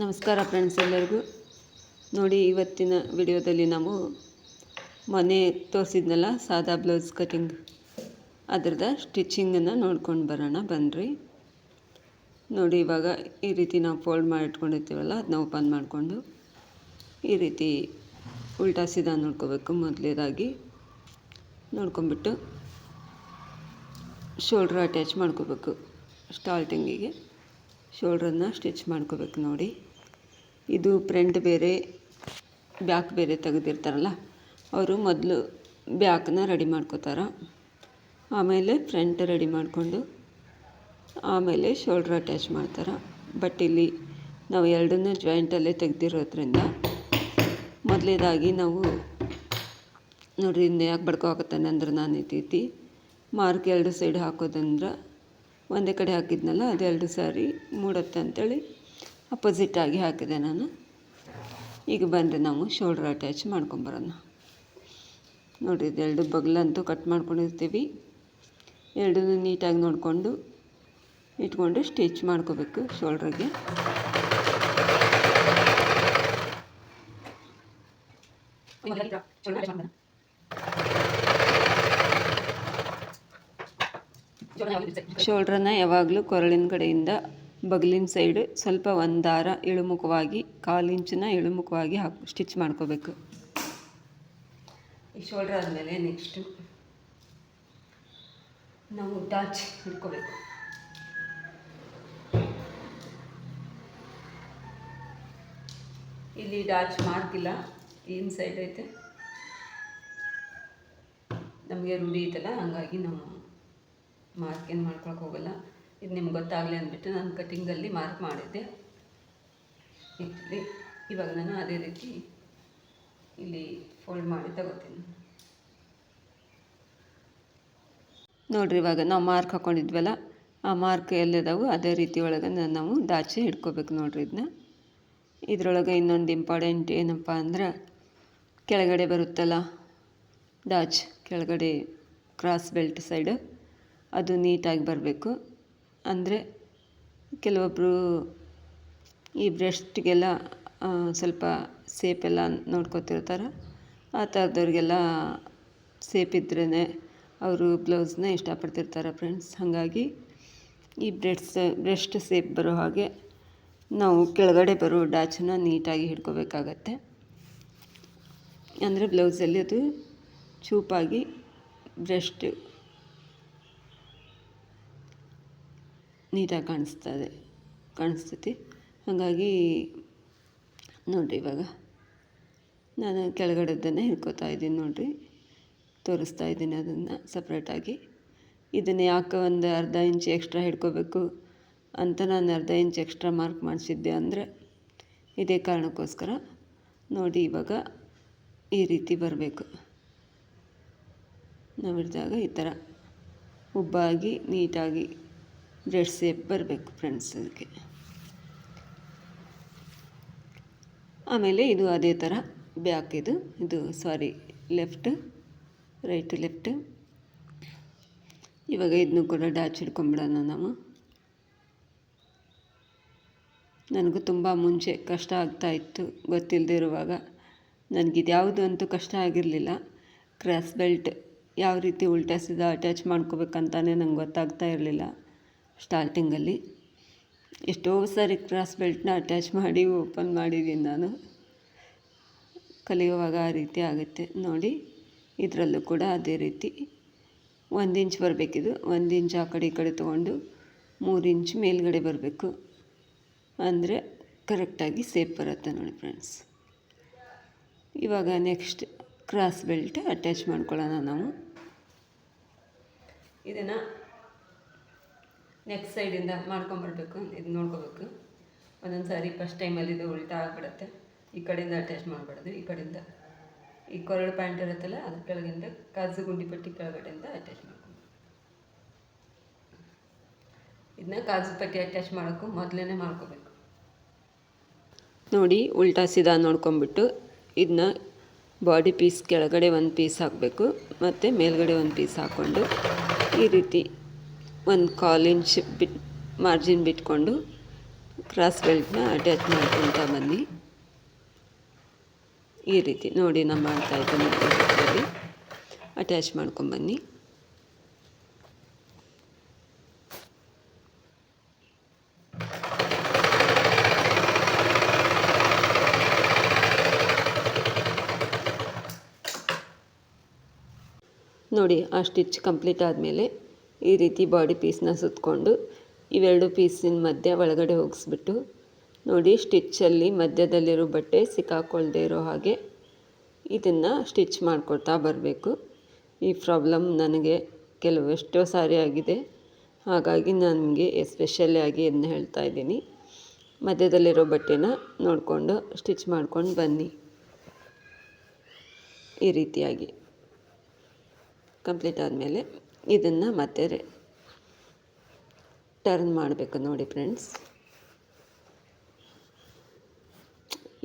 ನಮಸ್ಕಾರ ಫ್ರೆಂಡ್ಸ್ ಎಲ್ಲರಿಗೂ. ನೋಡಿ, ಇವತ್ತಿನ ವಿಡಿಯೋದಲ್ಲಿ ನಾವು ಮನೆ ತೋರಿಸಿದ್ನಲ್ಲ, ಸಾದಾ ಬ್ಲೌಸ್ ಕಟಿಂಗ್ ಅದ್ರದ ಸ್ಟಿಚಿಂಗನ್ನು ನೋಡ್ಕೊಂಡು ಬರೋಣ ಬನ್ನಿರಿ ನೋಡಿ, ಇವಾಗ ಈ ರೀತಿ ನಾವು ಫೋಲ್ಡ್ ಮಾಡಿಟ್ಕೊಂಡಿರ್ತೀವಲ್ಲ ಅದನ್ನ ಓಪನ್ ಮಾಡಿಕೊಂಡು ಈ ರೀತಿ ಉಲ್ಟಾ ಸೀದಾ ನೋಡ್ಕೋಬೇಕು. ಮೊದಲೇದಾಗಿ ನೋಡ್ಕೊಂಬಿಟ್ಟು ಶೋಲ್ಡ್ರ್ ಅಟ್ಯಾಚ್ ಮಾಡ್ಕೋಬೇಕು. ಸ್ಟಾರ್ಟಿಂಗಿಗೆ ಶೋಲ್ಡ್ರನ್ನು ಸ್ಟಿಚ್ ಮಾಡ್ಕೋಬೇಕು ನೋಡಿ. ಇದು ಫ್ರಂಟ್ ಬೇರೆ, ಬ್ಯಾಕ್ ಬೇರೆ ತೆಗೆದಿರ್ತಾರಲ್ಲ, ಅವರು ಮೊದಲು ಬ್ಯಾಕ್ನ ರೆಡಿ ಮಾಡ್ಕೋತಾರೆ. ಆಮೇಲೆ ಫ್ರಂಟ್ ರೆಡಿ ಮಾಡಿಕೊಂಡು, ಆಮೇಲೆ ಶೋಲ್ಡ್ರ್ ಅಟ್ಯಾಚ್ ಮಾಡ್ತಾರೆ. ಬಟ್ ಇಲ್ಲಿ ನಾವು ಎರಡನ್ನೂ ಜಾಯಿಂಟಲ್ಲೇ ತೆಗೆದಿರೋದ್ರಿಂದ ಮೊದಲೇದಾಗಿ ನಾವು ನೋಡಿರಿ ಇನ್ನು ಯಾಕೆ ಬಡ್ಕೋಕತ್ತಾನೆ ಅಂದ್ರೆ ನಾನು ಇದ್ದೀತಿ ಮಾರ್ಕ್ ಎರಡು ಸೈಡ್ ಹಾಕೋದಂದ್ರೆ ಒಂದೇ ಕಡೆ ಹಾಕಿದ್ನಲ್ಲ ಅದೆರಡು ಸಾರಿ ಮೂಡತ್ತೆ ಅಂಥೇಳಿ ಅಪೋಸಿಟ್ಟಾಗಿ ಹಾಕಿದೆ ನಾನು. ಈಗ ಬಂದರೆ ನಾವು ಶೋಲ್ಡ್ರ್ ಅಟ್ಯಾಚ್ ಮಾಡ್ಕೊಂಬರೋಣ ಇದು ಎರಡು ಬಗ್ಲಂತೂ ಕಟ್ ಮಾಡ್ಕೊಂಡಿರ್ತೀವಿ. ಎರಡೂ ನೀಟಾಗಿ ನೋಡಿಕೊಂಡು ಇಟ್ಕೊಂಡು ಸ್ಟಿಚ್ ಮಾಡ್ಕೋಬೇಕು ಶೋಲ್ಡ್ರಿಗೆ ಶೋಲ್ಡ್ರನ್ನ ಯಾವಾಗಲೂ ಕೊರಳಿನ ಕಡೆಯಿಂದ ಬಗ್ಲಿನ ಸೈಡ್ ಸ್ವಲ್ಪ ಒಂದು ದಾರ ಇಳುಮುಖವಾಗಿ ಕಾಲು ಇಂಚಿನ ಇಳುಮುಖವಾಗಿ ಹಾಕಿ ಸ್ಟಿಚ್ ಮಾಡ್ಕೋಬೇಕು. ಈ ಶೋಲ್ಡ್ರ್ ಆದಮೇಲೆ ನೆಕ್ಸ್ಟು ನಾವು ಟಾಚ್ ಹಿಡ್ಕೋಬೇಕು. ಇಲ್ಲಿ ಡಾಚ್ ಮಾರ್ಕಿಲ್ಲ ಏನು ಸೈಡ್ ಐತೆ. ನಮಗೆ ರೂಢಿ ಐತಲ್ಲ, ಹಂಗಾಗಿ ನಾವು ಮಾರ್ಕ್ ಏನು ಮಾಡ್ಕೊಳಕ್ಕೆ ಹೋಗಲ್ಲ. ಇದು ನಿಮ್ಗೆ ಗೊತ್ತಾಗಲಿ ಅಂದ್ಬಿಟ್ಟು ನಾನು ಕಟಿಂಗಲ್ಲಿ ಮಾರ್ಕ್ ಮಾಡಿದ್ದೆ. ಇಲ್ಲಿ ಇವಾಗ ನಾನು ಅದೇ ರೀತಿ ಇಲ್ಲಿ ಫೋಲ್ಡ್ ಮಾಡಿ ತಗೋತೀನಿ. ನೋಡಿರಿ, ಇವಾಗ ನಾವು ಮಾರ್ಕ್ ಹಾಕ್ಕೊಂಡಿದ್ವಲ್ಲ ಆ ಮಾರ್ಕ್ ಎಲ್ಲಿದಾವು ಅದೇ ರೀತಿ ಒಳಗೆ ನಾವು ದಾಚಿ ಹಿಡ್ಕೋಬೇಕು ನೋಡ್ರಿ ಇದನ್ನ. ಇದರೊಳಗೆ ಇನ್ನೊಂದು ಇಂಪಾರ್ಟೆಂಟ್ ಏನಪ್ಪ ಅಂದ್ರೆ, ಕೆಳಗಡೆ ಬರುತ್ತಲ್ಲ ಡಾಚ್ ಕೆಳಗಡೆ ಕ್ರಾಸ್ ಬೆಲ್ಟ್ ಸೈಡ್ ಅದು ನೀಟಾಗಿ ಬರಬೇಕು. ಅಂದರೆ ಕೆಲವೊಬ್ಬರು ಈ ಬ್ರೆಸ್ಟ್ಗೆಲ್ಲ ಸ್ವಲ್ಪ ಸೇಪೆಲ್ಲ ನೋಡ್ಕೊತಿರ್ತಾರೆ. ಆ ಥರದವ್ರಿಗೆಲ್ಲ ಸೇಪ್ ಇದ್ರೇ ಅವರು ಬ್ಲೌಸ್ನ ಇಷ್ಟಪಡ್ತಿರ್ತಾರೆ ಫ್ರೆಂಡ್ಸ್. ಹಾಗಾಗಿ ಈ ಬ್ರೆಡ್ಸ್, ಬ್ರೆಸ್ಟ್ ಸೇಪ್ ಬರೋ ಹಾಗೆ ನಾವು ಕೆಳಗಡೆ ಬರೋ ಡಾಚನ್ನ ನೀಟಾಗಿ ಹಿಡ್ಕೋಬೇಕಾಗತ್ತೆ. ಅಂದರೆ ಬ್ಲೌಸಲ್ಲಿ ಅದು ಚೂಪಾಗಿ ಬ್ರೆಸ್ಟ್ ನೀಟಾಗಿ ಕಾಣಿಸ್ತದೆ, ಕಾಣಿಸ್ತೈತಿ. ಹಾಗಾಗಿ ನೋಡಿರಿ ಇವಾಗ ನಾನು ಕೆಳಗಡೆದನ್ನೇ ಹಿಡ್ಕೋತಾ ಇದ್ದೀನಿ ನೋಡಿರಿ. ತೋರಿಸ್ತಾ ಇದ್ದೀನಿ ಅದನ್ನು ಸಪ್ರೇಟಾಗಿ ಇದನ್ನು ಯಾಕೆ ಒಂದು ಅರ್ಧ ಇಂಚ್ ಎಕ್ಸ್ಟ್ರಾ ಹಿಡ್ಕೋಬೇಕು ಅಂತ ನಾನು ಅರ್ಧ ಇಂಚ್ ಎಕ್ಸ್ಟ್ರಾ ಮಾರ್ಕ್ ಮಾಡಿಸಿದ್ದೆ ಅಂದರೆ ಇದೇ ಕಾರಣಕ್ಕೋಸ್ಕರ ನೋಡಿ ಇವಾಗ ಈ ರೀತಿ ಬರಬೇಕು. ನಾವು ಹಿಡಿದಾಗ ಈ ಥರ ಉಬ್ಬಾಗಿ ನೀಟಾಗಿ ಬ್ರೆಡ್ ಸೇಪ್ ಬರಬೇಕು ಫ್ರೆಂಡ್ಸ್ ಅದಕ್ಕೆ. ಆಮೇಲೆ ಇದು ಅದೇ ಥರ ಬ್ಯಾಕ್ ಇದು. ಇದು ಸಾರಿ ಲೆಫ್ಟ್ ರೈಟ್ ಲೆಫ್ಟ್ ಇವಾಗ ಇದನ್ನು ಕೂಡ ಡ್ಯಾಚ್ ಹಿಡ್ಕೊಂಬಿಡೋಣ ನಾವು. ನನಗೂ ತುಂಬ ಮುಂಚೆ ಕಷ್ಟ ಆಗ್ತಾಯಿತ್ತು ಗೊತ್ತಿಲ್ಲದೆ ಇರುವಾಗ. ನನಗಿದು ಯಾವುದು ಅಂತೂ ಕಷ್ಟ ಆಗಿರಲಿಲ್ಲ. ಕ್ರಾಸ್ ಬೆಲ್ಟ್ ಯಾವ ರೀತಿ ಉಲ್ಟಾ ಸೀದಾ ಅಟ್ಯಾಚ್ ಮಾಡ್ಕೋಬೇಕಂತಾನೆ ನಂಗೆ ಗೊತ್ತಾಗ್ತಾ ಇರಲಿಲ್ಲ. ಸ್ಟಾರ್ಟಿಂಗಲ್ಲಿ ಎಷ್ಟೋ ಸಾರಿ ಕ್ರಾಸ್ ಬೆಲ್ಟ್ನ ಅಟ್ಯಾಚ್ ಮಾಡಿ ಓಪನ್ ಮಾಡಿದ್ದೀನಿ ನಾನು. ಕಲಿಯುವಾಗ ಆ ರೀತಿ ಆಗುತ್ತೆ. ನೋಡಿ, ಇದರಲ್ಲೂ ಕೂಡ ಅದೇ ರೀತಿ. ಒಂದು ಇಂಚ್ ಬರಬೇಕಿದು. ಒಂದು ಇಂಚ್ ಆ ಕಡೆ ಈ ಕಡೆ ತೊಗೊಂಡು ಮೂರು ಇಂಚ್ ಮೇಲ್ಗಡೆ ಬರಬೇಕು. ಅಂದರೆ ಕರೆಕ್ಟಾಗಿ ಸೇಫ್ ಬರುತ್ತೆ ನೋಡಿ ಫ್ರೆಂಡ್ಸ್ ಇವಾಗ ನೆಕ್ಸ್ಟ್ ಕ್ರಾಸ್ ಬೆಲ್ಟ್ ಅಟ್ಯಾಚ್ ಮಾಡ್ಕೊಳ್ಳೋಣ ನಾವು. ಇದನ್ನು ನೆಕ್ಸ್ಟ್ ಸೈಡಿಂದ ಮಾಡ್ಕೊಂಬರ್ಬೇಕು, ಇದು ನೋಡ್ಕೋಬೇಕು. ಒಂದೊಂದು ಸಾರಿ ಫಸ್ಟ್ ಟೈಮಲ್ಲಿ ಇದು ಉಲ್ಟಾ ಆಗಿಬಿಡುತ್ತೆ. ಈ ಕಡೆಯಿಂದ ಅಟ್ಯಾಚ್ ಮಾಡಬಾರ್ದು, ಈ ಕಡೆಯಿಂದ. ಈ ಕೊರಳು ಪ್ಯಾಂಟ್ ಇರುತ್ತಲ್ಲ, ಅದ್ರ ಕೆಳಗಿಂದ ಕಾಜು ಗುಂಡಿ ಪಟ್ಟಿ ಕೆಳಗಡೆಯಿಂದ ಅಟ್ಯಾಚ್ ಮಾಡ್ಕೊಂಡು ಇದನ್ನ ಕಾಜು ಪಟ್ಟಿ ಅಟ್ಯಾಚ್ ಮಾಡೋಕು ಮೊದಲೇ ಮಾಡ್ಕೋಬೇಕು. ನೋಡಿ, ಉಲ್ಟಾ ಸೀದಾ ನೋಡ್ಕೊಂಬಿಟ್ಟು ಇದನ್ನ ಬಾಡಿ ಪೀಸ್ ಕೆಳಗಡೆ ಒಂದು ಪೀಸ್ ಹಾಕಬೇಕು, ಮತ್ತು ಮೇಲ್ಗಡೆ ಒಂದು ಪೀಸ್ ಹಾಕ್ಕೊಂಡು ಈ ರೀತಿ ಒಂದು ಕಾಲು ಇಂಚ್ ಬಿಟ್ ಮಾರ್ಜಿನ್ ಬಿಟ್ಕೊಂಡು ಕ್ರಾಸ್ ಬೆಲ್ಟ್ನ ಅಟ್ಯಾಚ್ ಮಾಡ್ಕೊತಾ ಬನ್ನಿ. ಈ ರೀತಿ ನೋಡಿ ನಾನು ಮಾಡ್ತಾ ಇದ್ದೀನಿ ಅಟ್ಯಾಚ್ ಮಾಡ್ಕೊಂಬನ್ನಿ ನೋಡಿ, ಆ ಸ್ಟಿಚ್ ಕಂಪ್ಲೀಟ್ ಆದಮೇಲೆ ಈ ರೀತಿ ಬಾಡಿ ಪೀಸ್ನ ಸುತ್ತಕೊಂಡು ಇವೆರಡು ಪೀಸಿನ ಮಧ್ಯ ಒಳಗಡೆ ಹೋಗಿಸ್ಬಿಟ್ಟು ನೋಡಿ ಸ್ಟಿಚ್ಚಲ್ಲಿ ಮಧ್ಯದಲ್ಲಿರೋ ಬಟ್ಟೆ ಸಿಕ್ಕಾಕೊಳ್ಳದೆ ಇರೋ ಹಾಗೆ ಇದನ್ನು ಸ್ಟಿಚ್ ಮಾಡ್ಕೊಳ್ತಾ ಬರಬೇಕು. ಈ ಪ್ರಾಬ್ಲಮ್ ನನಗೆ ಕೆಲವೆಷ್ಟೋ ಸಾರಿ ಆಗಿದೆ. ಹಾಗಾಗಿ ನನಗೆ ಎಸ್ಪೆಷಲಿ ಆಗಿ ಇದನ್ನ ಹೇಳ್ತಾ ಇದ್ದೀನಿ. ಮಧ್ಯದಲ್ಲಿರೋ ಬಟ್ಟೆನ ನೋಡಿಕೊಂಡು ಸ್ಟಿಚ್ ಮಾಡ್ಕೊಂಡು ಬನ್ನಿ. ಈ ರೀತಿಯಾಗಿ. ಕಂಪ್ಲೀಟ್ ಆದಮೇಲೆ ಇದನ್ನು ಮತ್ತೆ ಟರ್ನ್ ಮಾಡಬೇಕು ನೋಡಿ ಫ್ರೆಂಡ್ಸ್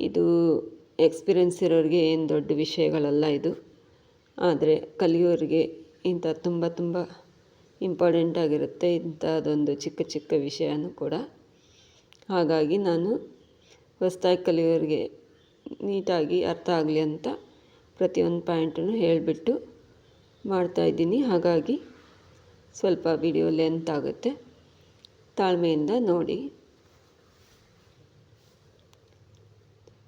ಇದು ಎಕ್ಸ್ಪೀರಿಯೆನ್ಸ್ ಇರೋರಿಗೆ ಏನು ದೊಡ್ಡ ವಿಷಯಗಳಲ್ಲ ಇದು. ಆದರೆ ಕಲಿಯೋರಿಗೆ ಇಂಥ ತುಂಬ ತುಂಬ ಇಂಪಾರ್ಟೆಂಟ್ ಆಗಿರುತ್ತೆ ಇಂಥದ್ದೊಂದು ಚಿಕ್ಕ ಚಿಕ್ಕ ವಿಷಯನೂ ಕೂಡ. ಹಾಗಾಗಿ ನಾನು ಹೊಸದಾಗಿ ಕಲಿಯೋರಿಗೆ ನೀಟಾಗಿ ಅರ್ಥ ಆಗಲಿ ಅಂತ ಪ್ರತಿಯೊಂದು ಪಾಯಿಂಟನ್ನು ಹೇಳಿಬಿಟ್ಟು ಮಾಡ್ತಾಯಿದ್ದೀನಿ ಹಾಗಾಗಿ ಸ್ವಲ್ಪ ವಿಡಿಯೋ ಲೆಂತ್ ಆಗುತ್ತೆ. ತಾಳ್ಮೆಯಿಂದ ನೋಡಿ.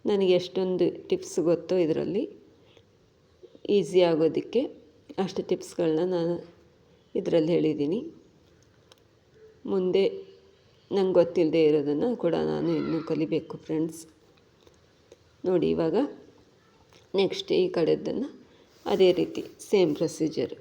ನನಗೆ ಎಷ್ಟೊಂದು ಟಿಪ್ಸ್ ಗೊತ್ತೋ ಇದರಲ್ಲಿ. ಈಸಿ ಆಗೋದಕ್ಕೆ ಅಷ್ಟು ಟಿಪ್ಸ್ಗಳನ್ನ ನಾನು ಇದರಲ್ಲಿ ಹೇಳಿದ್ದೀನಿ. ಮುಂದೆ ನಂಗೆ ಗೊತ್ತಿಲ್ಲದೆ ಇರೋದನ್ನು ಕೂಡ ನಾನು ಇನ್ನೂ ಕಲಿಬೇಕು ಫ್ರೆಂಡ್ಸ್ ನೋಡಿ ಇವಾಗ ನೆಕ್ಸ್ಟ್ ಈ ಕಡೆದನ್ನು ಅದೇ ರೀತಿ ಸೇಮ್ ಪ್ರೊಸೀಜರ್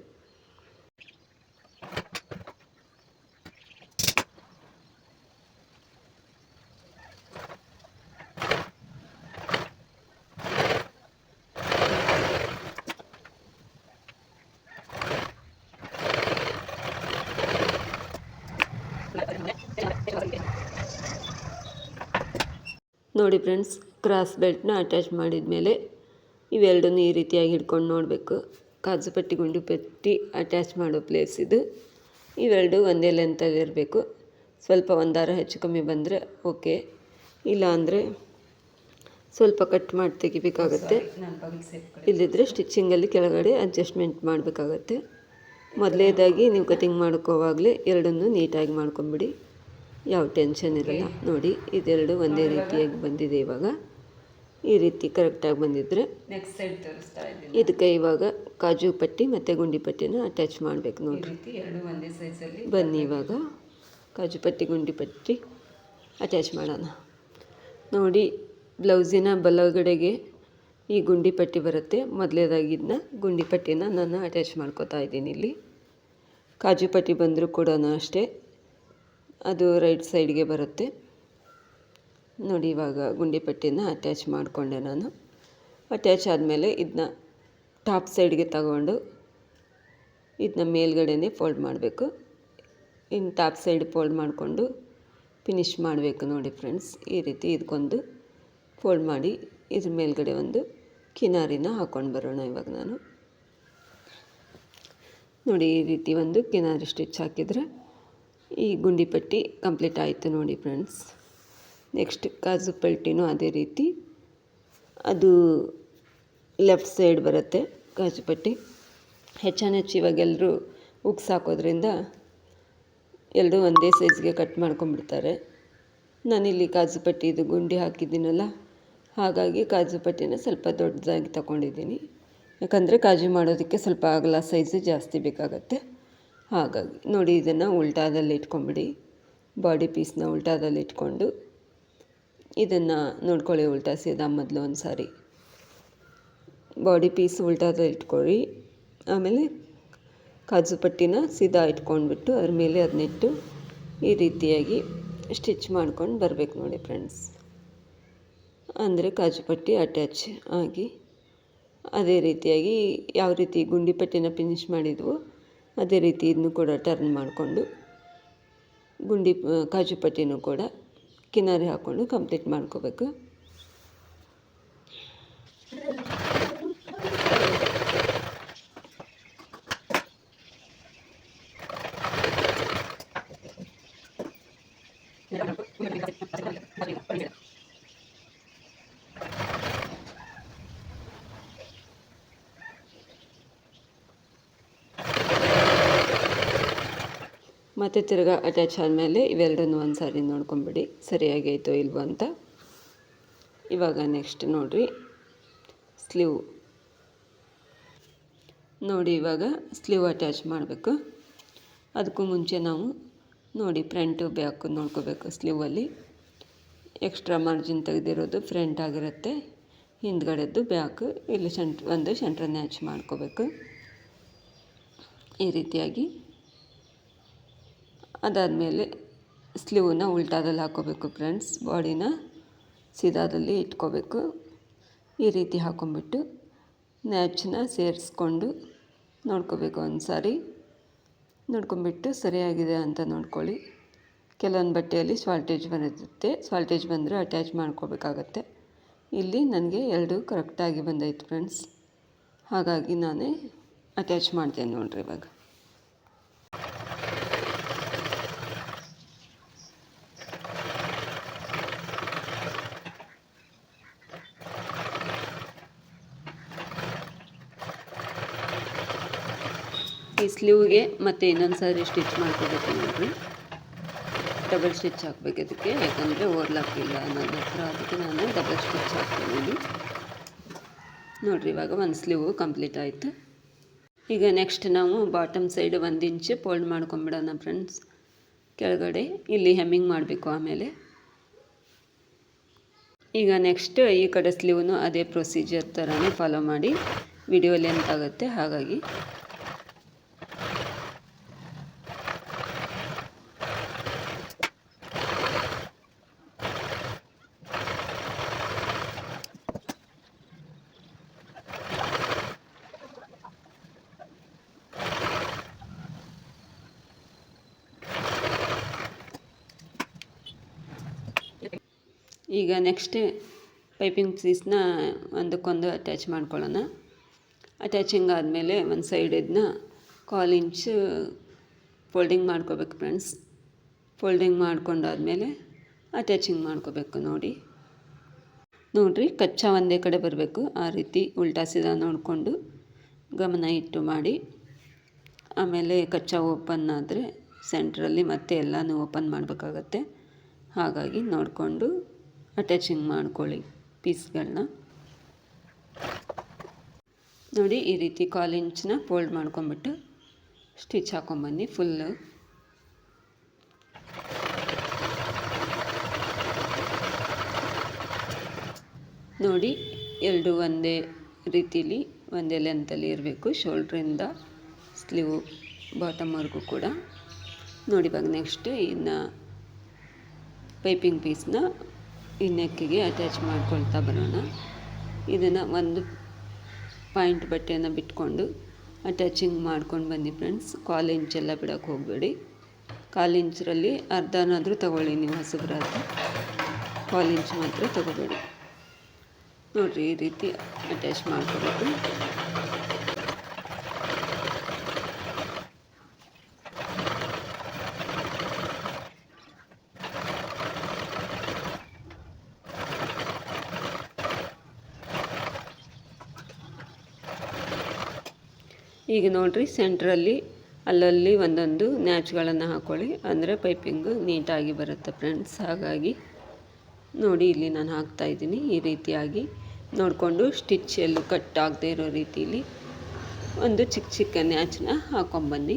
ನೋಡಿ ಫ್ರೆಂಡ್ಸ್, ಕ್ರಾಸ್ ಬೆಲ್ಟ್ನ ಅಟ್ಯಾಚ್ ಮಾಡಿದ ಮೇಲೆ ಇವೆರಡನ್ನೂ ಈ ರೀತಿಯಾಗಿ ಹಿಡ್ಕೊಂಡು ನೋಡಬೇಕು. ಕಾಜು ಪಟ್ಟಿ, ಗುಂಡು ಪಟ್ಟಿ ಅಟ್ಯಾಚ್ ಮಾಡೋ ಪ್ಲೇಸ್ ಇದು. ಇವೆರಡು ಒಂದೇ ಲೆಂತಲ್ಲಿ ಇರಬೇಕು. ಸ್ವಲ್ಪ ಒಂದಾರ ಹೆಚ್ಚು ಕಮ್ಮಿ ಬಂದರೆ ಓಕೆ ಇಲ್ಲ ಅಂದರೆ ಸ್ವಲ್ಪ ಕಟ್ ಮಾಡಿ ತೆಗಿಬೇಕಾಗತ್ತೆ. ಇಲ್ಲದಿದ್ದರೆ ಸ್ಟಿಚ್ಚಿಂಗಲ್ಲಿ ಕೆಳಗಡೆ ಅಡ್ಜಸ್ಟ್ಮೆಂಟ್ ಮಾಡಬೇಕಾಗತ್ತೆ. ಮೊದಲೇದಾಗಿ ನೀವು ಕಟಿಂಗ್ ಮಾಡ್ಕೋವಾಗಲೇ ಎರಡನ್ನೂ ನೀಟಾಗಿ ಮಾಡ್ಕೊಂಬಿಡಿ. ಯಾವ ಟೆನ್ಷನ್ ಇರಲ್ಲ. ನೋಡಿ ಇದೆರಡು ಒಂದೇ ರೀತಿಯಾಗಿ ಬಂದಿದೆ ಇವಾಗ. ಈ ರೀತಿ ಕರೆಕ್ಟಾಗಿ ಬಂದಿದ್ದರೆ ನೆಕ್ಸ್ಟ್ ಸೈಡ್ ತೋರಿಸ್ತಾ ಇದ್ದೀನಿ. ಇದಕ್ಕೆ ಇವಾಗ ಕಾಜು ಪಟ್ಟಿ ಮತ್ತು ಗುಂಡಿ ಪಟ್ಟಿನ ಅಟ್ಯಾಚ್ ಮಾಡಬೇಕು ನೋಡಿರಿ. ನೋಡಿ ರೀತಿ ಎರಡು ಒಂದೇ ಸೈಜಲ್ಲಿ ಬನ್ನಿ ಇವಾಗ. ಕಾಜು ಪಟ್ಟಿ ಗುಂಡಿ ಪಟ್ಟಿ ಅಟ್ಯಾಚ್ ಮಾಡೋಣ. ನೋಡಿ ಬ್ಲೌಸಿನ ಬಲಗಡೆಗೆ ಈ ಗುಂಡಿ ಪಟ್ಟಿ ಬರುತ್ತೆ. ಮೊದಲೇದಾಗಿದ್ದನ್ನ ಗುಂಡಿ ಪಟ್ಟಿನ ನಾನು ಅಟ್ಯಾಚ್ ಮಾಡ್ಕೋತಾ ಇದ್ದೀನಿ ಇಲ್ಲಿ. ಕಾಜು ಪಟ್ಟಿ ಬಂದರೂ ಕೂಡ ಅಷ್ಟೇ. ಅದು ರೈಟ್ ಸೈಡ್ಗೆ ಬರುತ್ತೆ. ನೋಡಿ, ಇವಾಗ ಗುಂಡಿ ಪಟ್ಟಿನ ಅಟ್ಯಾಚ್ ಮಾಡಿಕೊಂಡೆ ನಾನು. ಅಟ್ಯಾಚ್ ಆದಮೇಲೆ ಇದನ್ನ ಟಾಪ್ ಸೈಡ್ಗೆ ತಗೊಂಡು ಇದನ್ನ ಮೇಲ್ಗಡೆನೇ ಫೋಲ್ಡ್ ಮಾಡಬೇಕು. ಇನ್ನು ಟಾಪ್ ಸೈಡ್ ಫೋಲ್ಡ್ ಮಾಡಿಕೊಂಡು ಫಿನಿಶ್ ಮಾಡಬೇಕು ನೋಡಿ ಫ್ರೆಂಡ್ಸ್ ಈ ರೀತಿ ಇದಕ್ಕೊಂದು ಫೋಲ್ಡ್ ಮಾಡಿ ಇದ್ರ ಮೇಲ್ಗಡೆ ಒಂದು ಕಿನಾರಿನ ಹಾಕ್ಕೊಂಡು ಬರೋಣ ಇವಾಗ ನಾನು. ನೋಡಿ, ಈ ರೀತಿ ಒಂದು ಕಿನಾರಿ ಸ್ಟಿಚ್ ಹಾಕಿದರೆ ಈ ಗುಂಡಿ ಪಟ್ಟಿ ಕಂಪ್ಲೀಟ್ ಆಯಿತು ನೋಡಿ ಫ್ರೆಂಡ್ಸ್. ನೆಕ್ಸ್ಟ್ ಕಾಜು ಪಲ್ಟಿನೂ ಅದೇ ರೀತಿ. ಅದು ಲೆಫ್ಟ್ ಸೈಡ್ ಬರುತ್ತೆ ಕಾಜು ಪಟ್ಟಿ. ಹೆಚ್ಚಾನೆಚ್ಚು ಇವಾಗೆಲ್ಲರೂ ಉಕ್ಸ್ ಹಾಕೋದ್ರಿಂದ ಎಲ್ಲರೂ ಒಂದೇ ಸೈಜ್ಗೆ ಕಟ್ ಮಾಡ್ಕೊಂಡ್ಬಿಡ್ತಾರೆ. ನಾನಿಲ್ಲಿ ಕಾಜು ಪಟ್ಟಿ ಇದು ಗುಂಡಿ ಹಾಕಿದ್ದೀನಲ್ಲ, ಹಾಗಾಗಿ ಕಾಜು ಪಟ್ಟಿನ ಸ್ವಲ್ಪ ದೊಡ್ಡದಾಗಿ ತಗೊಂಡಿದ್ದೀನಿ. ಯಾಕಂದರೆ ಕಾಜು ಮಾಡೋದಕ್ಕೆ ಸ್ವಲ್ಪ ಅಗಲ ಸೈಜು ಜಾಸ್ತಿ ಬೇಕಾಗತ್ತೆ. ಹಾಗಾಗಿ ನೋಡಿ, ಇದನ್ನು ಉಲ್ಟಾದಲ್ಲಿ ಇಟ್ಕೊಂಬಿಡಿ. ಬಾಡಿ ಪೀಸ್ನ ಉಲ್ಟಾದಲ್ಲಿ ಇಟ್ಕೊಂಡು ಇದನ್ನು ನೋಡ್ಕೊಳ್ಳಿ ಉಲ್ಟಾ ಸೀದಾ ಮೊದಲು ಒಂದು ಸಾರಿ ಬಾಡಿ ಪೀಸ್ ಉಲ್ಟಾದಲ್ಲಿ ಇಟ್ಕೊಳ್ಳಿ. ಆಮೇಲೆ ಕಾಜು ಪಟ್ಟಿನ ಸೀದಾ ಇಟ್ಕೊಂಡ್ಬಿಟ್ಟು ಅದ್ರ ಮೇಲೆ ಅದನ್ನಿಟ್ಟು ಈ ರೀತಿಯಾಗಿ ಸ್ಟಿಚ್ ಮಾಡ್ಕೊಂಡು ಬರಬೇಕು ನೋಡಿ ಫ್ರೆಂಡ್ಸ್. ಅಂದರೆ ಕಾಜು ಪಟ್ಟಿ ಅಟ್ಯಾಚ್ ಆಗಿ ಅದೇ ರೀತಿಯಾಗಿ ಯಾವ ರೀತಿ ಗುಂಡಿ ಪಟ್ಟಿನ ಫಿನಿಶ್ ಮಾಡಿದ್ವೋ ಅದೇ ರೀತಿ ಇದನ್ನು ಕೂಡ ಟರ್ನ್ ಮಾಡಿಕೊಂಡು ಗುಂಡಿ ಕಾಜು ಪಟ್ಟಿನೂ ಕೂಡ ಕಿನಾರಿ ಹಾಕ್ಕೊಂಡು ಕಂಪ್ಲೀಟ್ ಮಾಡ್ಕೋಬೇಕು. ಮತ್ತು ತಿರ್ಗಾ ಅಟ್ಯಾಚ್ ಆದಮೇಲೆ ಇವೆರಡನ್ನೂ ಒಂದು ಸಾರಿ ನೋಡ್ಕೊಂಬಿಡಿ ಸರಿಯಾಗೈತೋ ಇಲ್ವೋ ಅಂತ. ಇವಾಗ ನೆಕ್ಸ್ಟ್ ನೋಡಿರಿ. ಸ್ಲೀವ್. ನೋಡಿ ಇವಾಗ ಸ್ಲೀವ್ ಅಟ್ಯಾಚ್ ಮಾಡಬೇಕು. ಅದಕ್ಕೂ ಮುಂಚೆ ನಾವು ನೋಡಿ ಫ್ರಂಟು ಬ್ಯಾಕು ನೋಡ್ಕೋಬೇಕು ಸ್ಲೀವಲ್ಲಿ ಎಕ್ಸ್ಟ್ರಾ ಮಾರ್ಜಿನ್ ತೆಗೆದಿರೋದು ಫ್ರಂಟ್ ಆಗಿರುತ್ತೆ. ಹಿಂದ್ಗಡೆದ್ದು ಬ್ಯಾಕ್ ಇಲ್ಲಿ ಸೆಂಟ್ರ್ ಒಂದು ಸೆಂಟ್ರನ್ನ ಹ್ಯಾಚ್ ಮಾಡ್ಕೋಬೇಕು. ಈ ರೀತಿಯಾಗಿ. ಅದಾದಮೇಲೆ ಸ್ಲೀವನ್ನ ಉಲ್ಟಾದಲ್ಲಿ ಹಾಕ್ಕೋಬೇಕು ಫ್ರೆಂಡ್ಸ್. ಬಾಡಿನ ಸೀದಾದಲ್ಲಿ ಇಟ್ಕೋಬೇಕು. ಈ ರೀತಿ ಹಾಕ್ಕೊಂಬಿಟ್ಟು ನ್ಯಾಚನ್ನ ಸೇರಿಸ್ಕೊಂಡು ನೋಡ್ಕೋಬೇಕು ಒಂದು ಸಾರಿ ನೋಡ್ಕೊಂಬಿಟ್ಟು ಸರಿಯಾಗಿದೆ ಅಂತ ನೋಡ್ಕೊಳ್ಳಿ. ಕೆಲವೊಂದು ಬಟ್ಟೆಯಲ್ಲಿ ಸ್ವಾಲ್ಟೇಜ್ ಬಂದಿರುತ್ತೆ ಸ್ವಾಲ್ಟೇಜ್ ಬಂದರೆ ಅಟ್ಯಾಚ್ ಮಾಡ್ಕೋಬೇಕಾಗತ್ತೆ. ಇಲ್ಲಿ ನನಗೆ ಎರಡು ಕರೆಕ್ಟಾಗಿ ಬಂದೈತೆ ಫ್ರೆಂಡ್ಸ್. ಹಾಗಾಗಿ ನಾನೇ ಅಟ್ಯಾಚ್ ಮಾಡ್ತೇನೆ ನೋಡಿರಿ ಇವಾಗ. ಈ ಸ್ಲೀವ್ಗೆ ಮತ್ತೆ ಇನ್ನೊಂದು ಸಾರಿ ಸ್ಟಿಚ್ ಮಾಡ್ಕೋಬೇಕು ನೋಡಿರಿ. ಡಬಲ್ ಸ್ಟಿಚ್ ಹಾಕ್ಬೇಕು ಅದಕ್ಕೆ, ಯಾಕಂದರೆ ಓರ್ಲಾಕ್ ಇಲ್ಲ ಅನ್ನೋದು ಹತ್ರ. ಅದಕ್ಕೆ ನಾನು ಡಬಲ್ ಸ್ಟಿಚ್ ಹಾಕ್ತೀನಿ ನೋಡಿರಿ, ಇವಾಗ ಒಂದು ಸ್ಲೀವ್ ಕಂಪ್ಲೀಟ್ ಆಯಿತು. ಈಗ ನೆಕ್ಸ್ಟ್ ನಾವು ಬಾಟಮ್ ಸೈಡ್ ಒಂದು ಇಂಚು ಫೋಲ್ಡ್ ಮಾಡ್ಕೊಂಬಿಡೋಣ ಫ್ರೆಂಡ್ಸ್ ಕೆಳಗಡೆ ಇಲ್ಲಿ ಹೆಮ್ಮಿಂಗ್ ಮಾಡಬೇಕು ಆಮೇಲೆ. ಈಗ ನೆಕ್ಸ್ಟ್ ಈ ಕಡೆ ಸ್ಲೀವ್ನು ಅದೇ ಪ್ರೊಸೀಜರ್ ಥರನೇ ಫಾಲೋ ಮಾಡಿ. ವಿಡಿಯೋ ಲೆಂತ್ ಆಗುತ್ತೆ, ಹಾಗಾಗಿ. ಈಗ ನೆಕ್ಸ್ಟ್ ಪೈಪಿಂಗ್ ಪೀಸ್ನ ಒಂದಕ್ಕೊಂದು ಅಟ್ಯಾಚ್ ಮಾಡ್ಕೊಳ್ಳೋಣ. ಅಟ್ಯಾಚಿಂಗ್ ಆದಮೇಲೆ ಒಂದು ಸೈಡ್ ಇದನ್ನ ಕಾಲ್ ಇಂಚ್ ಫೋಲ್ಡಿಂಗ್ ಮಾಡ್ಕೋಬೇಕು ಫ್ರೆಂಡ್ಸ್ ಫೋಲ್ಡಿಂಗ್ ಮಾಡ್ಕೊಂಡಾದ್ಮೇಲೆ ಅಟ್ಯಾಚಿಂಗ್ ಮಾಡ್ಕೋಬೇಕು ನೋಡಿ. ನೋಡಿರಿ, ಕಚ್ಚಾ ಒಂದೇ ಕಡೆ ಬರಬೇಕು. ಆ ರೀತಿ ಉಲ್ಟಾ ಸೀದಾ ನೋಡಿಕೊಂಡು ಗಮನ ಇಟ್ಟು ಮಾಡಿ. ಆಮೇಲೆ ಕಚ್ಚಾ ಓಪನ್ ಆದರೆ ಸೆಂಟ್ರಲ್ಲಿ ಮತ್ತೆ ಎಲ್ಲನೂ ಓಪನ್ ಮಾಡಬೇಕಾಗತ್ತೆ. ಹಾಗಾಗಿ ನೋಡಿಕೊಂಡು ಅಟ್ಯಾಚಿಂಗ್ ಮಾಡ್ಕೊಳ್ಳಿ ಪೀಸ್ಗಳನ್ನ. ನೋಡಿ, ಈ ರೀತಿ ಕಾಲು ಇಂಚನ್ನ ಫೋಲ್ಡ್ ಮಾಡ್ಕೊಂಬಿಟ್ಟು ಸ್ಟಿಚ್ ಹಾಕೊಂಬನ್ನಿ ಫುಲ್ಲು. ನೋಡಿ, ಎರಡು ಒಂದೇ ರೀತಿಲಿ, ಒಂದೇ ಲೆಂತಲ್ಲಿ ಇರಬೇಕು ಶೋಲ್ಡ್ರಿಂದ ಸ್ಲೀವ್ ಬಾಟಮ್ವರೆಗೂ ಕೂಡ. ನೋಡಿ, ಇವಾಗ ನೆಕ್ಸ್ಟ್ ಇನ್ನು ಪೈಪಿಂಗ್ ಪೀಸ್ನ ಈ ನೆಕ್ಕಿಗೆ ಅಟ್ಯಾಚ್ ಮಾಡ್ಕೊಳ್ತಾ ಬರೋಣ. ಇದನ್ನು ಒಂದು ಪಾಯಿಂಟ್ ಬಟ್ಟೆಯನ್ನು ಬಿಟ್ಕೊಂಡು ಅಟ್ಯಾಚಿಂಗ್ ಮಾಡ್ಕೊಂಡು ಬನ್ನಿ ಫ್ರೆಂಡ್ಸ್ ಕಾಲು ಇಂಚೆಲ್ಲ ಬಿಡೋಕ್ಕೆ ಹೋಗಬೇಡಿ. ಕಾಲು ಇಂಚರಲ್ಲಿ ಅರ್ಧನಾದರೂ ತಗೊಳ್ಳಿ ನೀವು ಹೊಸಬ್ರಾದ್ರೆ ಕಾಲು ಇಂಚ್ ಮಾತ್ರ ತಗೋಬೇಡಿ. ನೋಡಿರಿ ಈ ರೀತಿ ಅಟ್ಯಾಚ್ ಮಾಡ್ಕೋಬೇಕು. ಈಗ ನೋಡಿರಿ ಸೆಂಟ್ರಲ್ಲಿ ಅಲ್ಲಲ್ಲಿ ಒಂದೊಂದು ನ್ಯಾಚ್ಗಳನ್ನು ಹಾಕ್ಕೊಳ್ಳಿ ಅಂದರೆ ಪೈಪಿಂಗು ನೀಟಾಗಿ ಬರುತ್ತೆ ಫ್ರೆಂಡ್ಸ್. ಹಾಗಾಗಿ ನೋಡಿ ಇಲ್ಲಿ ನಾನು ಹಾಕ್ತಾಯಿದ್ದೀನಿ ಈ ರೀತಿಯಾಗಿ. ನೋಡಿಕೊಂಡು ಸ್ಟಿಚ್ ಎಲ್ಲೂ ಕಟ್ ಆಗದೆ ಇರೋ ರೀತಿಯಲ್ಲಿ ಒಂದು ಚಿಕ್ಕ ಚಿಕ್ಕ ನ್ಯಾಚನ್ನ ಹಾಕ್ಕೊಂಬನ್ನಿ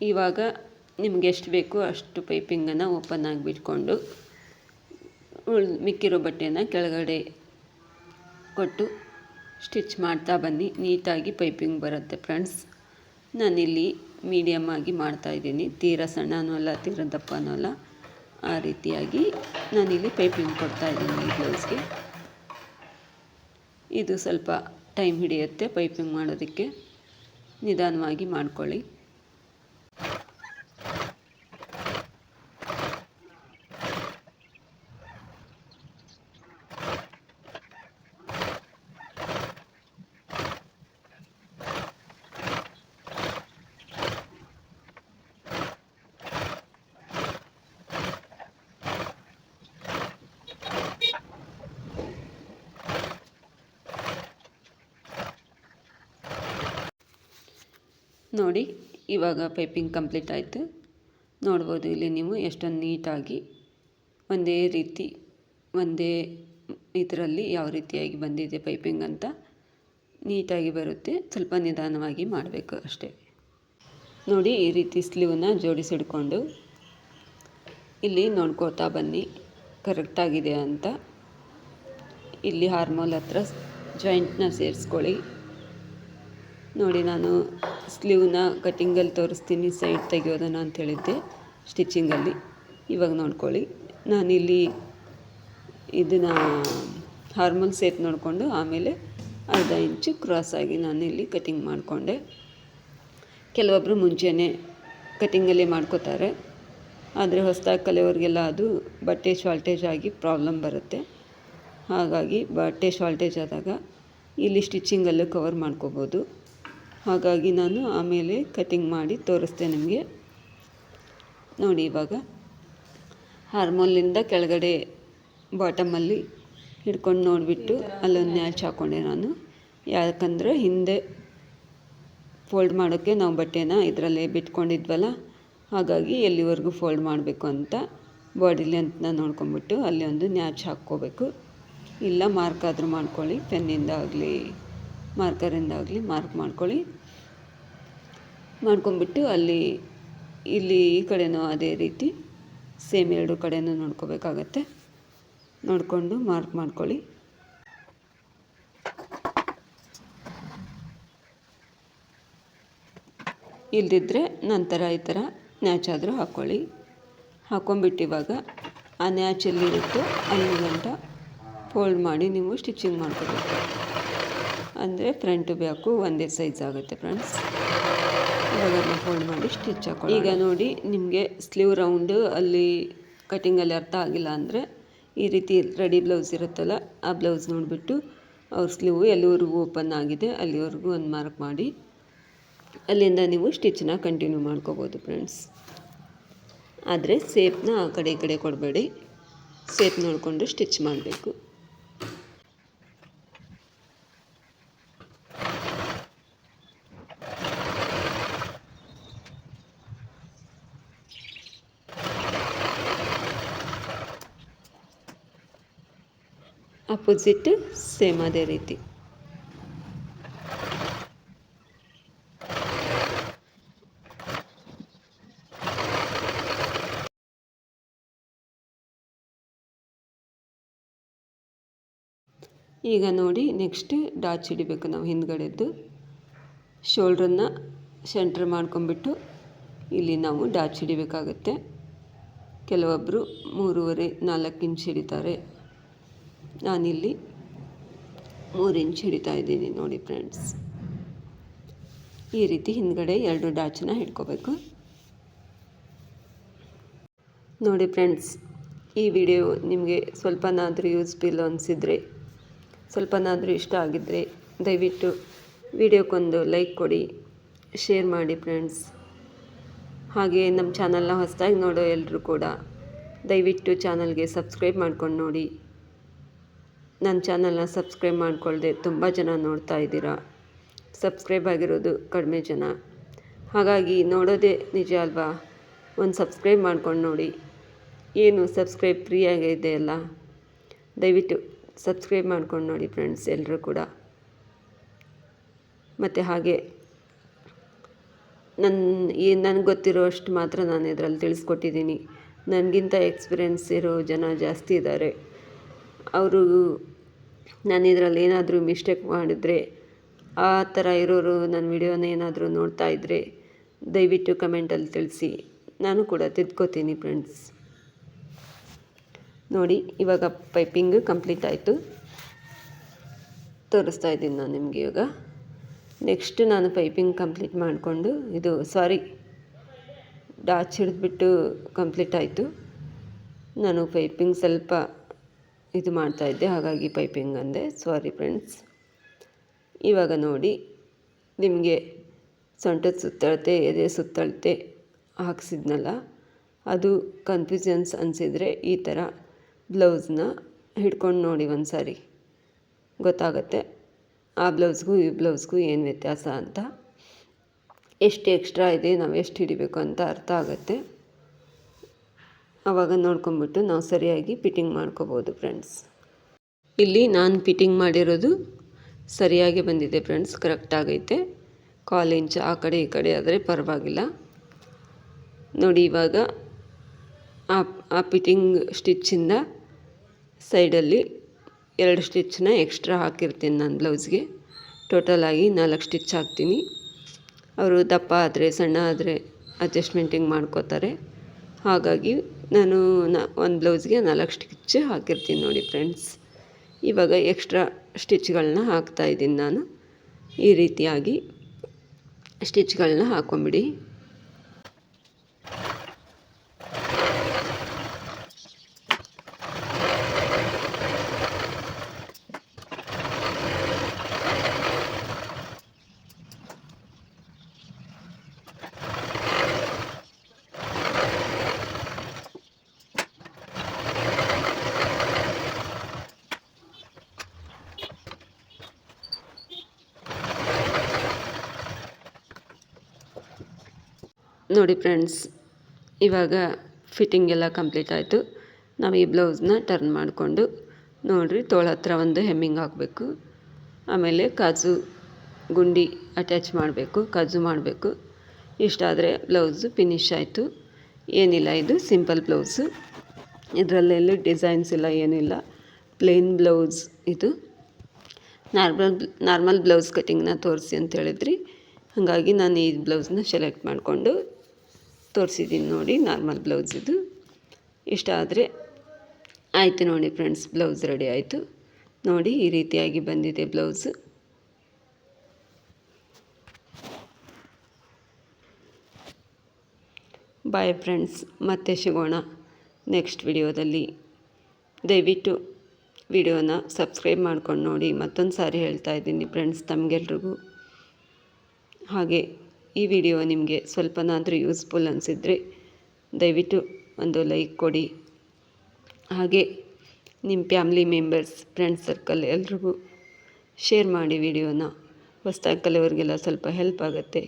ಇವಾಗ ನಿಮ್ಗೆ ಎಷ್ಟು ಬೇಕೋ ಅಷ್ಟು ಪೈಪಿಂಗನ್ನು ಓಪನ್ ಆಗಿಬಿಟ್ಕೊಂಡು ಉಳ್ ಮಿಕ್ಕಿರೋ ಬಟ್ಟೆನ ಕೆಳಗಡೆ ಕೊಟ್ಟು ಸ್ಟಿಚ್ ಮಾಡ್ತಾ ಬನ್ನಿ. ನೀಟಾಗಿ ಪೈಪಿಂಗ್ ಬರುತ್ತೆ ಫ್ರೆಂಡ್ಸ್. ನಾನಿಲ್ಲಿ ಮೀಡಿಯಮ್ ಆಗಿ ಮಾಡ್ತಾಯಿದ್ದೀನಿ ತೀರ ಸಣ್ಣನೂ ಅಲ್ಲ, ತೀರ ದಪ್ಪನೂ ಅಲ್ಲ. ಆ ರೀತಿಯಾಗಿ ನಾನಿಲ್ಲಿ ಪೈಪಿಂಗ್ ಕೊಡ್ತಾಯಿದ್ದೀನಿ ಈ ಬ್ಲೌಸ್ಗೆ. ಇದು ಸ್ವಲ್ಪ ಟೈಮ್ ಹಿಡಿಯುತ್ತೆ ಪೈಪಿಂಗ್ ಮಾಡೋದಕ್ಕೆ. ನಿಧಾನವಾಗಿ ಮಾಡ್ಕೊಳ್ಳಿ. ನೋಡಿ, ಇವಾಗ ಪೈಪಿಂಗ್ ಕಂಪ್ಲೀಟ್ ಆಯಿತು. ನೋಡ್ಬೋದು ಇಲ್ಲಿ ನೀವು ಎಷ್ಟೊಂದು ನೀಟಾಗಿ ಒಂದೇ ರೀತಿ, ಒಂದೇ ಇದರಲ್ಲಿ ಯಾವ ರೀತಿಯಾಗಿ ಬಂದಿದೆ ಪೈಪಿಂಗ್ ಅಂತ ನೀಟಾಗಿ ಬರುತ್ತೆ. ಸ್ವಲ್ಪ ನಿಧಾನವಾಗಿ ಮಾಡಬೇಕು ಅಷ್ಟೇ. ನೋಡಿ, ಈ ರೀತಿ ಸ್ಲೀವ್ನ ಜೋಡಿಸಿಡ್ಕೊಂಡು ಇಲ್ಲಿ ನೋಡ್ಕೋತಾ ಬನ್ನಿ. ಕರೆಕ್ಟಾಗಿದೆ ಅಂತ. ಇಲ್ಲಿ ಹಾರ್ಮೋಲ್ ಹತ್ರ ಜಾಯಿಂಟ್ನ ಸೇರಿಸ್ಕೊಳ್ಳಿ. ನೋಡಿ, ನಾನು ಸ್ಲೀವ್ನ ಕಟ್ಟಿಂಗಲ್ಲಿ ತೋರಿಸ್ತೀನಿ, ಸೈಡ್ ತೆಗೆಯೋದನ್ನು ಅಂತ ಹೇಳಿದ್ದೆ ಸ್ಟಿಚಿಂಗಲ್ಲಿ ಇವಾಗ ನೋಡ್ಕೊಳ್ಳಿ, ನಾನಿಲ್ಲಿ ಇದನ್ನು ಹಾರ್ಮೋನ್ ಸೇತ್ ನೋಡಿಕೊಂಡು ಆಮೇಲೆ ಅರ್ಧ ಇಂಚು ಕ್ರಾಸಾಗಿ ನಾನಿಲ್ಲಿ ಕಟಿಂಗ್ ಮಾಡಿಕೊಂಡೆ. ಕೆಲವೊಬ್ಬರು ಮುಂಚೆನೇ ಕಟಿಂಗಲ್ಲಿ ಮಾಡ್ಕೋತಾರೆ, ಆದರೆ ಹೊಸದಾಗಿ ಕಲಿಯೋರಿಗೆಲ್ಲ ಅದು ಬಟ್ಟೆ ಶಾರ್ಟೇಜ್ ಆಗಿ ಪ್ರಾಬ್ಲಮ್ ಬರುತ್ತೆ. ಹಾಗಾಗಿ ಬಟ್ಟೆ ಶಾರ್ಟೇಜ್ ಆದಾಗ ಇಲ್ಲಿ ಸ್ಟಿಚಿಂಗಲ್ಲೂ ಕವರ್ ಮಾಡ್ಕೋಬೋದು. ಹಾಗಾಗಿ ನಾನು ಆಮೇಲೆ ಕಟಿಂಗ್ ಮಾಡಿ ತೋರಿಸ್ತೆ ನಿಮಗೆ. ನೋಡಿ ಇವಾಗ ಹಾರ್ಮೋಲಿಂದ ಕೆಳಗಡೆ ಬಾಟಮಲ್ಲಿ ಹಿಡ್ಕೊಂಡು ನೋಡಿಬಿಟ್ಟು ಅಲ್ಲೊಂದು ನ್ಯಾಚ್ ಹಾಕ್ಕೊಂಡೆ ನಾನು. ಯಾಕಂದರೆ ಹಿಂದೆ ಫೋಲ್ಡ್ ಮಾಡೋಕ್ಕೆ ನಾವು ಬಟ್ಟೆನ ಇದರಲ್ಲೇ ಬಿಟ್ಕೊಂಡಿದ್ವಲ್ಲ, ಹಾಗಾಗಿ ಎಲ್ಲಿವರೆಗೂ ಫೋಲ್ಡ್ ಮಾಡಬೇಕು ಅಂತ ಬಾಡಿ ಲೆಂತ್ನ ನೋಡ್ಕೊಂಬಿಟ್ಟು ಅಲ್ಲಿ ಒಂದು ನ್ಯಾಚ್ ಹಾಕ್ಕೋಬೇಕು. ಇಲ್ಲ ಮಾರ್ಕ್ ಆದರೂ ಮಾಡ್ಕೊಳ್ಳಿ ಪೆನ್ನಿಂದ ಆಗಲಿ. ಮಾರ್ಕರಿಂದ ಆಗಲಿ ಮಾರ್ಕ್ ಮಾಡ್ಕೊಳ್ಳಿ. ಮಾಡ್ಕೊಂಬಿಟ್ಟು ಅಲ್ಲಿ, ಇಲ್ಲಿ ಈ ಕಡೆನೂ ಅದೇ ರೀತಿ ಸೇಮ್ ಎರಡು ಕಡೆನೂ ನೋಡ್ಕೋಬೇಕಾಗತ್ತೆ. ನೋಡಿಕೊಂಡು ಮಾರ್ಕ್ ಮಾಡ್ಕೊಳ್ಳಿ. ಇಲ್ದಿದ್ರೆ ನಂತರ ಈ ಥರ ನ್ಯಾಚ್ ಆದರೂ ಹಾಕ್ಕೊಳ್ಳಿ ಹಾಕ್ಕೊಂಬಿಟ್ಟು ಇವಾಗ ಆ ನ್ಯಾಚ್ ಎಲ್ಲಿರುತ್ತೋ ಅಲ್ಲಿ ಗಂಟ ಫೋಲ್ಡ್ ಮಾಡಿ ನೀವು ಸ್ಟಿಚಿಂಗ್ ಮಾಡ್ಕೋಬೇಕು ಅಂದರೆ ಫ್ರಂಟು ಬ್ಯಾಕು ಒಂದೇ ಸೈಜ್ ಆಗುತ್ತೆ ಫ್ರೆಂಡ್ಸ್ ಇವಾಗ ಫೋಲ್ಡ್ ಮಾಡಿ ಸ್ಟಿಚ್ ಹಾಕೊಳ್ಳಿ ಈಗ ನೋಡಿ, ನಿಮಗೆ ಸ್ಲೀವ್ ರೌಂಡು ಅಲ್ಲಿ ಕಟಿಂಗಲ್ಲಿ ಅರ್ಥ ಆಗಿಲ್ಲ ಅಂದರೆ ಈ ರೀತಿ ರೆಡಿ ಬ್ಲೌಸ್ ಇರುತ್ತಲ್ಲ, ಆ ಬ್ಲೌಸ್ ನೋಡಿಬಿಟ್ಟು ಅವ್ರ ಸ್ಲೀವ್ ಎಲ್ಲಿವರೆಗೂ ಓಪನ್ ಆಗಿದೆ, ಅಲ್ಲಿವರೆಗೂ ಒಂದು ಮಾರ್ಕ್ ಮಾಡಿ. ಅಲ್ಲಿಂದ ನೀವು ಸ್ಟಿಚ್ನ ಕಂಟಿನ್ಯೂ ಮಾಡ್ಕೋಬೋದು ಫ್ರೆಂಡ್ಸ್ ಆದರೆ ಸೇಪ್ನ ಆ ಕಡೆ ಈ ಕಡೆ ಕೊಡಬೇಡಿ. ಸೇಪ್ ನೋಡಿಕೊಂಡು ಸ್ಟಿಚ್ ಮಾಡಬೇಕು. ಅಪೋಸಿಟ್ ಸೇಮ್ ಅದೇ ರೀತಿ. ಈಗ ನೋಡಿ ನೆಕ್ಸ್ಟ್ ಡಾಚ್ ಹಿಡಿಬೇಕು ನಾವು ಹಿಂದ್ಗಡೆದ್ದು. ಶೋಲ್ಡ್ರನ್ನ ಸೆಂಟ್ರ್ ಮಾಡ್ಕೊಂಬಿಟ್ಟು ಇಲ್ಲಿ ನಾವು ಡಾಚ್ ಹಿಡಿಬೇಕಾಗತ್ತೆ. ಕೆಲವೊಬ್ಬರು ಮೂರುವರೆ ನಾಲ್ಕು ಇಂಚ್ ಹಿಡಿತಾರೆ. ನಾನಿಲ್ಲಿ ಮೂರು ಇಂಚ್ ಹಿಡಿತಾ ಇದ್ದೀನಿ ನೋಡಿ ಫ್ರೆಂಡ್ಸ್ ಈ ರೀತಿ ಹಿಂದ್ಗಡೆ ಎರಡು ಡಾಚನ್ನ ಹಿಡ್ಕೋಬೇಕು. ನೋಡಿ ಫ್ರೆಂಡ್ಸ್ ಈ ವಿಡಿಯೋ ನಿಮಗೆ ಸ್ವಲ್ಪನಾದರೂ ಯೂಸ್ಫುಲ್ ಅನಿಸಿದರೆ, ಸ್ವಲ್ಪನಾದರೂ ಇಷ್ಟ ಆಗಿದ್ದರೆ ದಯವಿಟ್ಟು ವಿಡಿಯೋಕ್ಕೊಂದು ಲೈಕ್ ಕೊಡಿ ಶೇರ್ ಮಾಡಿ ಫ್ರೆಂಡ್ಸ್ ಹಾಗೆ ನಮ್ಮ ಚಾನಲ್ನ ಹೊಸದಾಗಿ ನೋಡೋ ಎಲ್ಲರೂ ಕೂಡ ದಯವಿಟ್ಟು ಚಾನಲ್ಗೆ ಸಬ್ಸ್ಕ್ರೈಬ್ ಮಾಡ್ಕೊಂಡು ನೋಡಿ. ನನ್ನ ಚಾನಲ್ನ ಸಬ್ಸ್ಕ್ರೈಬ್ ಮಾಡಿಕೊಳ್ಳದೆ ತುಂಬ ಜನ ನೋಡ್ತಾ ಇದ್ದೀರಾ. ಸಬ್ಸ್ಕ್ರೈಬ್ ಆಗಿರೋದು ಕಡಿಮೆ ಜನ. ಹಾಗಾಗಿ ನೋಡೋದೇ ನಿಜ ಅಲ್ವಾ? ಒಂದು ಸಬ್ಸ್ಕ್ರೈಬ್ ಮಾಡ್ಕೊಂಡು ನೋಡಿ. ಏನು ಸಬ್ಸ್ಕ್ರೈಬ್ ಫ್ರೀಯಾಗಿದೆ ಅಲ್ಲ? ದಯವಿಟ್ಟು ಸಬ್ಸ್ಕ್ರೈಬ್ ಮಾಡ್ಕೊಂಡು ನೋಡಿ ಫ್ರೆಂಡ್ಸ್ ಎಲ್ಲರೂ ಕೂಡ. ಮತ್ತು ಹಾಗೆ ನನ್ನ ಈ ನನಗೆ ಗೊತ್ತಿರೋ ಅಷ್ಟು ಮಾತ್ರ ನಾನು ಇದರಲ್ಲಿ ತಿಳಿಸ್ಕೊಟ್ಟಿದ್ದೀನಿ. ನನಗಿಂತ ಎಕ್ಸ್ಪೀರಿಯೆನ್ಸ್ ಇರೋ ಜನ ಜಾಸ್ತಿ ಇದ್ದಾರೆ. ಅವರು ನಾನು ಇದರಲ್ಲಿ ಏನಾದರೂ ಮಿಸ್ಟೇಕ್ ಮಾಡಿದರೆ ಆ ಥರ ಇರೋರು ನನ್ನ ವಿಡಿಯೋನ ಏನಾದರೂ ನೋಡ್ತಾ ಇದ್ದರೆ ದಯವಿಟ್ಟು ಕಮೆಂಟಲ್ಲಿ ತಿಳಿಸಿ. ನಾನು ಕೂಡ ತಿದ್ಕೋತೀನಿ ಫ್ರೆಂಡ್ಸ್. ನೋಡಿ, ಇವಾಗ ಪೈಪಿಂಗ್ ಕಂಪ್ಲೀಟ್ ಆಯಿತು. ತೋರಿಸ್ತಾ ಇದ್ದೀನಿ ನಾನು ನಿಮಗೆ ಇವಾಗ. ನೆಕ್ಸ್ಟ್ ನಾನು ಪೈಪಿಂಗ್ ಕಂಪ್ಲೀಟ್ ಮಾಡಿಕೊಂಡು, ಇದು ಸಾರಿ, ಡಾಚ್ ಹಿಡಿದ್ಬಿಟ್ಟು ಕಂಪ್ಲೀಟ್ ಆಯಿತು. ನಾನು ಪೈಪಿಂಗ್ ಸ್ವಲ್ಪ ಇದು ಮಾಡ್ತಾಯಿದ್ದೆ ಹಾಗಾಗಿ ಪೈಪಿಂಗ್ ಅಂದೆ. ಸಾರಿ ಫ್ರೆಂಡ್ಸ್ ಇವಾಗ ನೋಡಿ, ನಿಮಗೆ ಸೊಂಟದ ಸುತ್ತಳತೆ, ಎದೆ ಸುತ್ತಳತೆ ಹಾಕ್ಸಿದ್ನಲ್ಲ, ಅದು ಕನ್ಫ್ಯೂಷನ್ಸ್ ಅನಿಸಿದರೆ ಈ ಥರ ಬ್ಲೌಸ್ನ ಹಿಡ್ಕೊಂಡು ನೋಡಿ ಒಂದು ಸಾರಿ ಗೊತ್ತಾಗತ್ತೆ? ಆ ಬ್ಲೌಸ್ಗೂ ಈ ಬ್ಲೌಸ್ಗೂ ಏನು ವ್ಯತ್ಯಾಸ ಅಂತ. ಎಷ್ಟು ಎಕ್ಸ್ಟ್ರಾ ಇದೆ, ನಾವು ಎಷ್ಟು ಹಿಡಿಬೇಕು ಅಂತ ಅರ್ಥ ಆಗುತ್ತೆ. ಆವಾಗ ನೋಡ್ಕೊಂಬಿಟ್ಟು ನಾವು ಸರಿಯಾಗಿ ಫಿಟ್ಟಿಂಗ್ ಮಾಡ್ಕೋಬೋದು ಫ್ರೆಂಡ್ಸ್. ಇಲ್ಲಿ ನಾನು ಫಿಟ್ಟಿಂಗ್ ಮಾಡಿರೋದು ಸರಿಯಾಗಿ ಬಂದಿದೆ ಫ್ರೆಂಡ್ಸ್, ಕರೆಕ್ಟ್ ಆಗೈತೆ. ಕಾಲು ಇಂಚ್ ಆ ಕಡೆ ಈ ಕಡೆ ಆದರೆ ಪರವಾಗಿಲ್ಲ. ನೋಡಿ ಇವಾಗ ಆ ಆ ಫಿಟ್ಟಿಂಗ್ ಸ್ಟಿಚ್ಚಿಂದ ಸೈಡಲ್ಲಿ ಎರಡು ಸ್ಟಿಚ್ನ ಎಕ್ಸ್ಟ್ರಾ ಹಾಕಿರ್ತೀನಿ ನಾನು ಬ್ಲೌಸ್ಗೆ. ಟೋಟಲಾಗಿ ನಾಲ್ಕು ಸ್ಟಿಚ್ ಹಾಕ್ತೀನಿ. ಅವರು ದಪ್ಪ ಆದರೆ ಸಣ್ಣ ಆದರೆ ಅಡ್ಜಸ್ಟ್ಮೆಂಟಿಂಗ್ ಮಾಡ್ಕೋತಾರೆ. ಹಾಗಾಗಿ ನಾನು ನ, ಒಂದು ಬ್ಲೌಸ್ಗೆ ನಾಲ್ಕು ಸ್ಟಿಚ್ ಹಾಕಿರ್ತೀನಿ ನೋಡಿ ಫ್ರೆಂಡ್ಸ್ ಇವಾಗ ಎಕ್ಸ್ಟ್ರಾ ಸ್ಟಿಚ್ಗಳನ್ನ ಹಾಕ್ತಾಯಿದ್ದೀನಿ ನಾನು. ಈ ರೀತಿಯಾಗಿ ಸ್ಟಿಚ್ಗಳನ್ನ ಹಾಕ್ಕೊಂಬಿಡಿ ನೋಡಿ ಫ್ರೆಂಡ್ಸ್, ಇವಾಗ ಫಿಟ್ಟಿಂಗ್ ಎಲ್ಲ ಕಂಪ್ಲೀಟ್ ಆಯಿತು. ನಾವು ಈ ಬ್ಲೌಸ್ನ ಟರ್ನ್ ಮಾಡಿಕೊಂಡು ನೋಡಿರಿ, ತೋಳ ಹತ್ರ ಒಂದು ಹೆಮ್ಮಿಂಗ್ ಹಾಕಬೇಕು. ಆಮೇಲೆ ಕಾಜು ಗುಂಡಿ ಅಟ್ಯಾಚ್ ಮಾಡಬೇಕು, ಕಾಜು ಮಾಡಬೇಕು. ಇಷ್ಟಾದರೆ ಬ್ಲೌಸು ಫಿನಿಶ್ ಆಯಿತು. ಏನಿಲ್ಲ ಇದು ಸಿಂಪಲ್ ಬ್ಲೌಸು. ಇದರಲ್ಲೆಲ್ಲೂ ಡಿಸೈನ್ಸ್ ಇಲ್ಲ ಏನಿಲ್ಲ. ಪ್ಲೇನ್ ಬ್ಲೌಸ್ ಇದು. ನಾರ್ಮಲ್ ನಾರ್ಮಲ್ ಬ್ಲೌಸ್ ಕಟ್ಟಿಂಗ್ನ ತೋರಿಸಿ ಅಂತ ಹೇಳಿದ್ರಿ. ಹಾಗಾಗಿ ನಾನು ಈ ಬ್ಲೌಸ್ನ ಸೆಲೆಕ್ಟ್ ಮಾಡಿಕೊಂಡು ತೋರಿಸಿದ್ದೀನಿ ನೋಡಿ ನಾರ್ಮಲ್ ಬ್ಲೌಸ್ ಇದು. ಇಷ್ಟ ಆದರೆ ಆಯಿತು ನೋಡಿ ಫ್ರೆಂಡ್ಸ್ ಬ್ಲೌಸ್ ರೆಡಿ ಆಯಿತು. ನೋಡಿ ಈ ರೀತಿಯಾಗಿ ಬಂದಿದೆ ಬ್ಲೌಸು ಬಾಯ್ ಫ್ರೆಂಡ್ಸ್ ಮತ್ತೆ ಸಿಗೋಣ ನೆಕ್ಸ್ಟ್ ವಿಡಿಯೋದಲ್ಲಿ ದಯವಿಟ್ಟು ವಿಡಿಯೋನ ಸಬ್ಸ್ಕ್ರೈಬ್ ಮಾಡ್ಕೊಂಡು ನೋಡಿ ಮತ್ತೊಂದು ಸಾರಿ ಹೇಳ್ತಾ ಇದ್ದೀನಿ ಫ್ರೆಂಡ್ಸ್ ತಮಗೆಲ್ರಿಗೂ. ಹಾಗೆ. ಈ ವಿಡಿಯೋ ನಿಮಗೆ ಸ್ವಲ್ಪನಾದರೂ ಯೂಸ್ಫುಲ್ ಅನಿಸಿದರೆ ದಯವಿಟ್ಟು ಒಂದು ಲೈಕ್ ಕೊಡಿ. ಹಾಗೆ ನಿಮ್ಮ ಫ್ಯಾಮ್ಲಿ ಮೆಂಬರ್ಸ್, ಫ್ರೆಂಡ್ಸ್ ಸರ್ಕಲ್ ಎಲ್ರಿಗೂ ಶೇರ್ ಮಾಡಿ ವಿಡಿಯೋನ. ಹೊಸ್ದಾಗಿ ಕಲಿಯೋರಿಗೆಲ್ಲ ಸ್ವಲ್ಪ ಹೆಲ್ಪ್ ಆಗುತ್ತೆ.